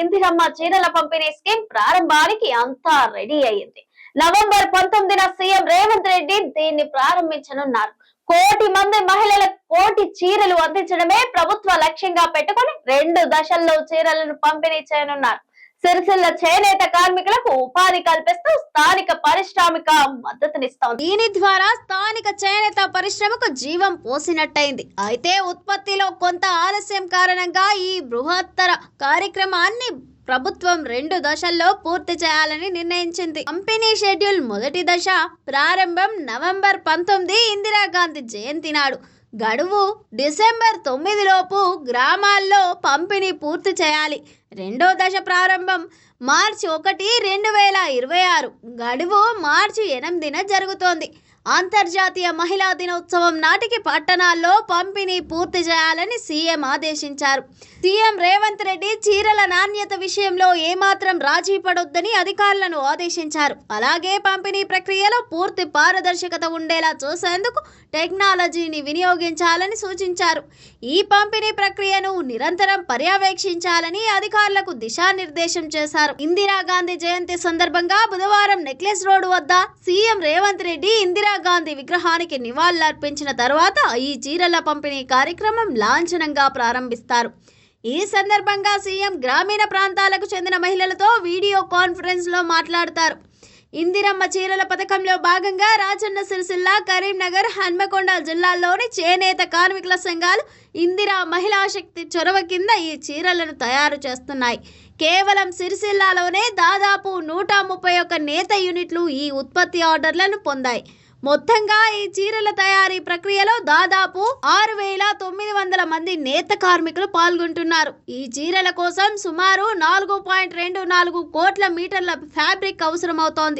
ఇందిరమ్మ చీరల పంపిణీ స్కీమ్ ప్రారంభానికి అంతా రెడీ అయ్యింది. నవంబర్ పంతొమ్మిదిన సీఎం రేవంత్ రెడ్డి దీన్ని ప్రారంభించనున్నారు. కోటి మంది మహిళలకు కోటి చీరలు అందించడమే ప్రభుత్వ లక్ష్యంగా పెట్టుకుని రెండు దశల్లో చీరలను పంపిణీ చేయనున్నారు. సిరిసిల్ల చేనేత కార్మికులకు ఉపాధి కల్పిస్తూ స్థానిక పరిశ్రామిక మద్దతునిస్తోంది. దీని ద్వారా స్థానిక చేనేత పరిశ్రమకు జీవం పోసినట్టయింది. అయితే ఉత్పత్తిలో కొంత ఆలస్యం కారణంగా ఈ బృహత్తర కార్యక్రమాన్ని ప్రభుత్వం రెండు దశల్లో పూర్తి చేయాలని నిర్ణయించింది. కంపెనీ షెడ్యూల్ మొదటి దశ ప్రారంభం నవంబర్ పంతొమ్మిది ఇందిరాగాంధీ జయంతి నాడు. గడువు డిసెంబర్ తొమ్మిదిలోపు గ్రామాల్లో పంపిణీ పూర్తి చేయాలి. రెండో దశ ప్రారంభం మార్చి ఒకటి రెండు వేల ఇరవై ఆరు. గడువు మార్చి ఎనిమిదిన జరుగుతోంది. అంతర్జాతీయ మహిళా దినోత్సవం నాటికి పట్టణాల్లో పంపిణీ పూర్తి చేయాలని సీఎం ఆదేశించారు. సీఎం రేవంత్ రెడ్డి చీరల నాణ్యత విషయంలో ఏమాత్రం రాజీ పడొద్దని అధికారులను ఆదేశించారు. అలాగే పంపిణీ ప్రక్రియలో పూర్తి పారదర్శకత ఉండేలా చూసేందుకు టెక్నాలజీని వినియోగించాలని సూచించారు. ఈ పంపిణీ ప్రక్రియను నిరంతరం పర్యవేక్షించాలని అధికారులకు దిశానిర్దేశం చేశారు. ఇందిరాగాంధీ జయంతి సందర్భంగా బుధవారం నెక్లెస్ రోడ్డు వద్ద సీఎం రేవంత్ రెడ్డి ఇందిరా ఇందిరాగాంధీ విగ్రహానికి నివాళులర్పించిన తర్వాత ఈ చీరల పంపిణీ కార్యక్రమం లాంఛనంగా ప్రారంభిస్తారు. ఈ సందర్భంగా సీఎం గ్రామీణ ప్రాంతాలకు చెందిన మహిళలతో వీడియో కాన్ఫరెన్స్లో మాట్లాడతారు. ఇందిరమ్మ చీరల పథకంలో భాగంగా రాజన్న సిరిసిల్ల కరీంనగర్ హన్మకొండ జిల్లాల్లోని చేనేత కార్మికుల సంఘాలు ఇందిరా మహిళా శక్తి చొరవ కింద ఈ చీరలను తయారు చేస్తున్నాయి. కేవలం సిరిసిల్లాలోనే దాదాపు నూట ముప్పై ఒక్క నేత యూనిట్లు ఈ ఉత్పత్తి ఆర్డర్లను పొందాయి. మొత్తంగా ఈ చీరల తయారీ ప్రక్రియలో దాదాపు ఆరు వేల తొమ్మిది వందల మంది నేత కార్మికులు పాల్గొంటున్నారు. ఈ చీరల కోసం సుమారు నాలుగు పాయింట్ రెండు నాలుగు కోట్ల మీటర్ల ఫ్యాబ్రిక్ అవసరమవుతోంది.